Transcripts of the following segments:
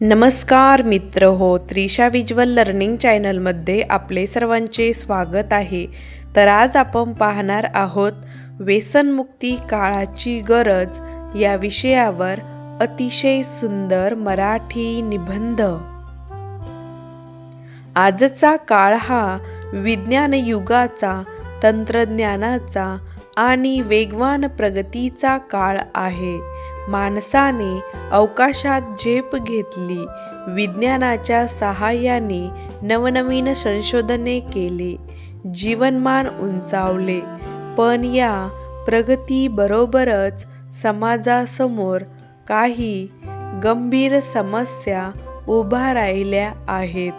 नमस्कार मित्र हो त्रिशा विज्युअल लर्निंग चॅनलमध्ये आपले सर्वांचे स्वागत आहे. तर आज आपण पाहणार आहोत व्यसनमुक्ती काळाची गरज या विषयावर अतिशय सुंदर मराठी निबंध. आजचा काळ हा विज्ञान युगाचा तंत्रज्ञानाचा आणि वेगवान प्रगतीचा काळ आहे. माणसाने अवकाशात झेप घेतली. विज्ञानाच्या सहाय्याने नवनवीन संशोधने केले. जीवनमान उंचावले. पण या प्रगतीबरोबरच समाजासमोर काही गंभीर समस्या उभा राहिल्या आहेत.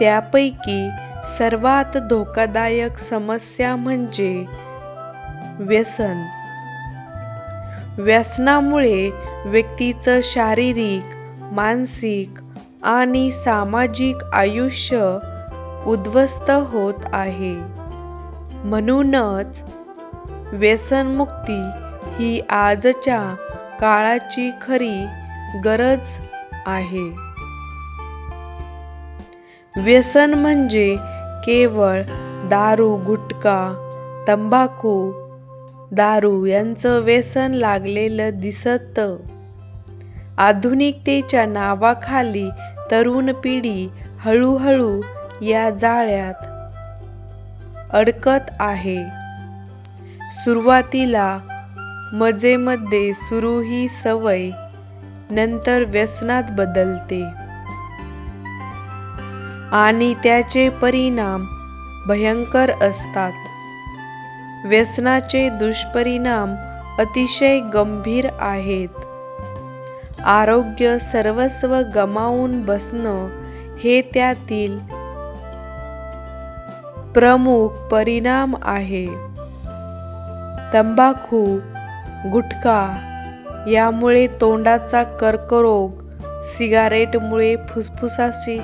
त्यापैकी सर्वात धोकादायक समस्या म्हणजे व्यसन. व्यसनामुळे व्यक्तीचं शारीरिक मानसिक आणि सामाजिक आयुष्य उद्ध्वस्त होत आहे. म्हणूनच व्यसनमुक्ती ही आजच्या काळाची खरी गरज आहे. व्यसन म्हणजे केवळ दारू गुटखा तंबाखू दारू यांचं व्यसन लागलेलं दिसत. आधुनिकतेच्या नावाखाली तरुण पिढी हळूहळू या जाळ्यात अडकत आहे. सुरुवातीला मजेमध्ये सुरू ही सवय नंतर व्यसनात बदलते. आणि त्याचे परिणाम भयंकर असतात. व्यसनाचे दुष्परिणाम अतिशय गंभीर आहेत. आरोग्य सर्वस्व गमावून बसणं हे त्यातील प्रमुख परिणाम आहे. तंबाखू गुटखा यामुळे तोंडाचा कर्करोग सिगारेटमुळे फुसफुसाचे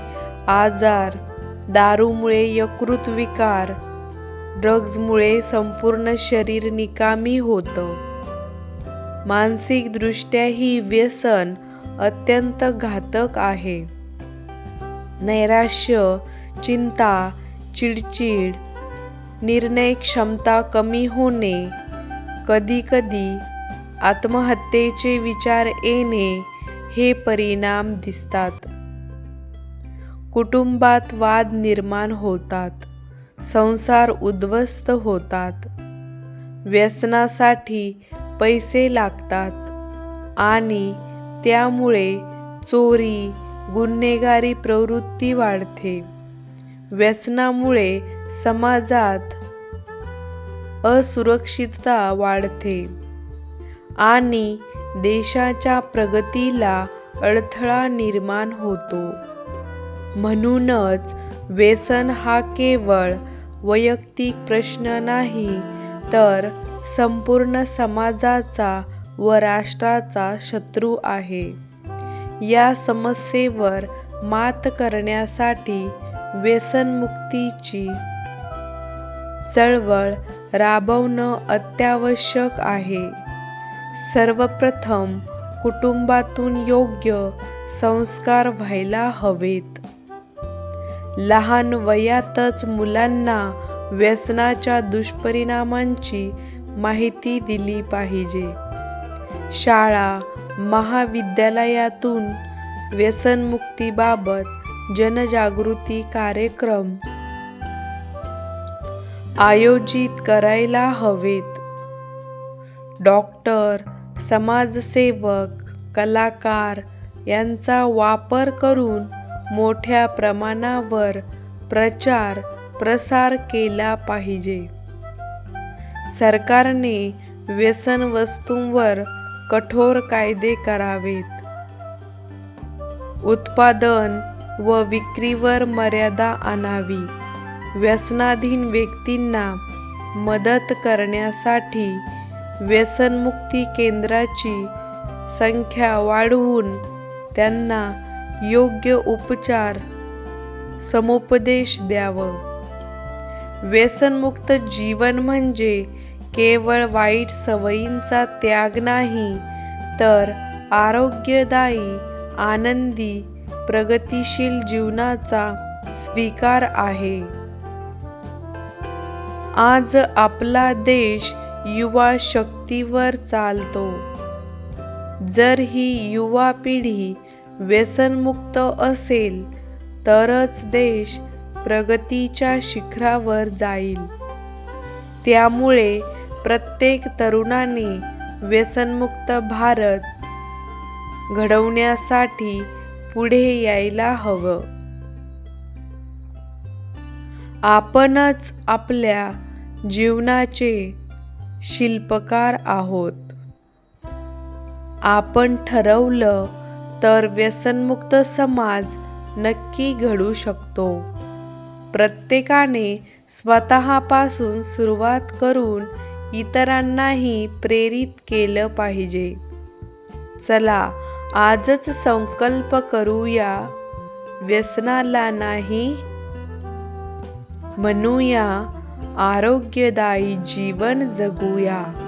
आजार दारूमुळे यकृत विकार ड्रग्जमुळे संपूर्ण शरीर निकामी होतं. मानसिकदृष्ट्या ही व्यसन अत्यंत घातक आहे. नैराश्य चिंता चिडचिड निर्णय क्षमता कमी होणे कधीकधी आत्महत्येचे विचार येणे हे परिणाम दिसतात. कुटुंबात वाद निर्माण होतात. संसार उद्ध्वस्त होतात. व्यसनासाठी पैसे लागतात आणि त्यामुळे चोरी गुन्हेगारी प्रवृत्ती वाढते. व्यसनामुळे समाजात असुरक्षितता वाढते आणि देशाच्या प्रगतीला अडथळा निर्माण होतो. म्हणूनच व्यसन हा केवळ वैयक्तिक प्रश्न नाही तर संपूर्ण समाजाचा व राष्ट्राचा शत्रू आहे. या समस्येवर मात करण्यासाठी व्यसनमुक्तीची चळवळ राबवणं अत्यावश्यक आहे. सर्वप्रथम कुटुंबातून योग्य संस्कार व्हायला हवेत. लहान वयातच मुलांना व्यसनाच्या दुष्परिणामांची माहिती दिली पाहिजे. शाळा महाविद्यालयातून व्यसनमुक्तीबाबत जनजागृती कार्यक्रम आयोजित करायला हवेत. डॉक्टर समाजसेवक कलाकार यांचा वापर करून मोठ्या प्रमाणावर प्रचार प्रसार केला पाहिजे. सरकारने व्यसन वस्तूंवर कठोर कायदे करावेत. उत्पादन व विक्रीवर मर्यादा आणावी. व्यसनाधीन व्यक्तींना मदत करण्यासाठी व्यसनमुक्ती केंद्राची संख्या वाढवून त्यांना योग्य उपचार समुपदेश द्यावं. व्यसनमुक्त जीवन म्हणजे केवळ वाईट सवयींचा त्याग नाही तर आरोग्यदायी आनंदी प्रगतिशील जीवनाचा स्वीकार आहे. आज आपला देश युवा शक्तीवर चालतो. जर ही युवा पिढी व्यसनमुक्त असेल तरच देश प्रगतीच्या शिखरावर जाईल. त्यामुळे प्रत्येक तरुणाने व्यसनमुक्त भारत घडवण्यासाठी पुढे यायला हवं. आपणच आपल्या जीवनाचे शिल्पकार आहोत. आपण ठरवलं तर व्यसनमुक्त समाज नक्की घडू शकतो. प्रत्येकाने स्वतःपासून सुरुवात करून इतरांनाही प्रेरित केलं पाहिजे. चला आजच संकल्प करूया. व्यसनाला नाही म्हणूया आरोग्यदायी जीवन जगूया.